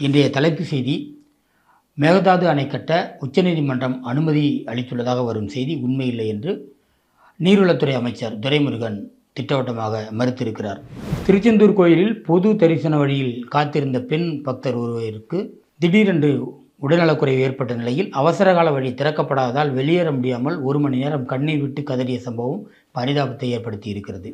இன்றைய தலைப்பு செய்தி மேகதாது அணை கட்ட உச்சநீதிமன்றம் அனுமதி அளித்துள்ளதாக வரும் செய்தி உண்மையில்லை என்று நீர்வளத்துறை அமைச்சர் துரைமுருகன் திட்டவட்டமாக மறுத்திருக்கிறார். திருச்செந்தூர் கோயிலில் பொது தரிசன வழியில் காத்திருந்த பெண் பக்தர் ஒருவருக்கு திடீரென்று உடல்நலக்குறைவு ஏற்பட்ட நிலையில் அவசரகால வழி திறக்கப்படாததால் வெளியேற முடியாமல் ஒரு மணி நேரம் கண்ணீர் விட்டு கதறிய சம்பவம் பரிதாபத்தை ஏற்படுத்தி இருக்கிறது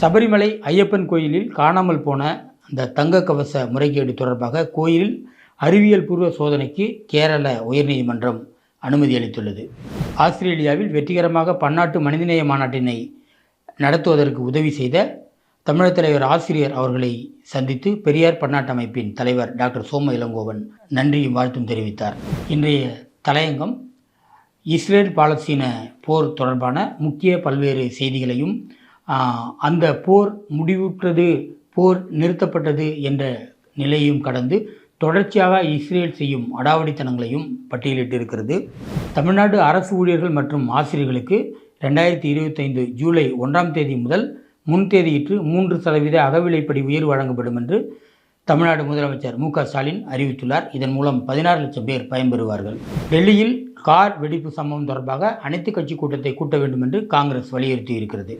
சபரிமலை ஐயப்பன் கோயிலில் காணாமல் போன அந்த தங்க கவச முறைகேடு தொடர்பாக கோயிலில் அறிவியல் பூர்வ சோதனைக்கு கேரள உயர்நீதிமன்றம் அனுமதி அளித்துள்ளது. ஆஸ்திரேலியாவில் வெற்றிகரமாக பன்னாட்டு மனிதநேய மாநாட்டினை நடத்துவதற்கு உதவி செய்த தமிழர் தலைவர் ஆசிரியர் அவர்களை சந்தித்து பெரியார் பன்னாட்டு அமைப்பின் தலைவர் டாக்டர் சோம இளங்கோவன் நன்றியும் வாழ்த்தும் தெரிவித்தார். இன்றைய தலையங்கம் இஸ்ரேல் பாலஸ்தீன போர் தொடர்பான முக்கிய பல்வேறு செய்திகளையும் அந்த போர் முடிவுற்றது போர் நிறுத்தப்பட்டது என்ற நிலையும் கடந்து தொடர்ச்சியாக இஸ்ரேல் செய்யும் அடாவடித்தனங்களையும் பட்டியலிட்டிருக்கிறது. தமிழ்நாடு அரசு ஊழியர்கள் மற்றும் ஆசிரியர்களுக்கு ரெண்டாயிரத்தி இருபத்தைந்து ஜூலை ஒன்றாம் தேதி முதல் முன்தேதியிட்டு மூன்று சதவீத அகவிலைப்படி உயர்வு வழங்கப்படும் என்று தமிழ்நாடு முதலமைச்சர் மு க ஸ்டாலின் அறிவித்துள்ளார். இதன் மூலம் பதினாறு லட்சம் பேர் பயன்பெறுவார்கள். டெல்லியில் கார் வெடிப்பு சம்பவம் தொடர்பாக அனைத்து கட்சி கூட்டத்தை கூட்ட வேண்டும் என்று காங்கிரஸ் வலியுறுத்தியிருக்கிறது.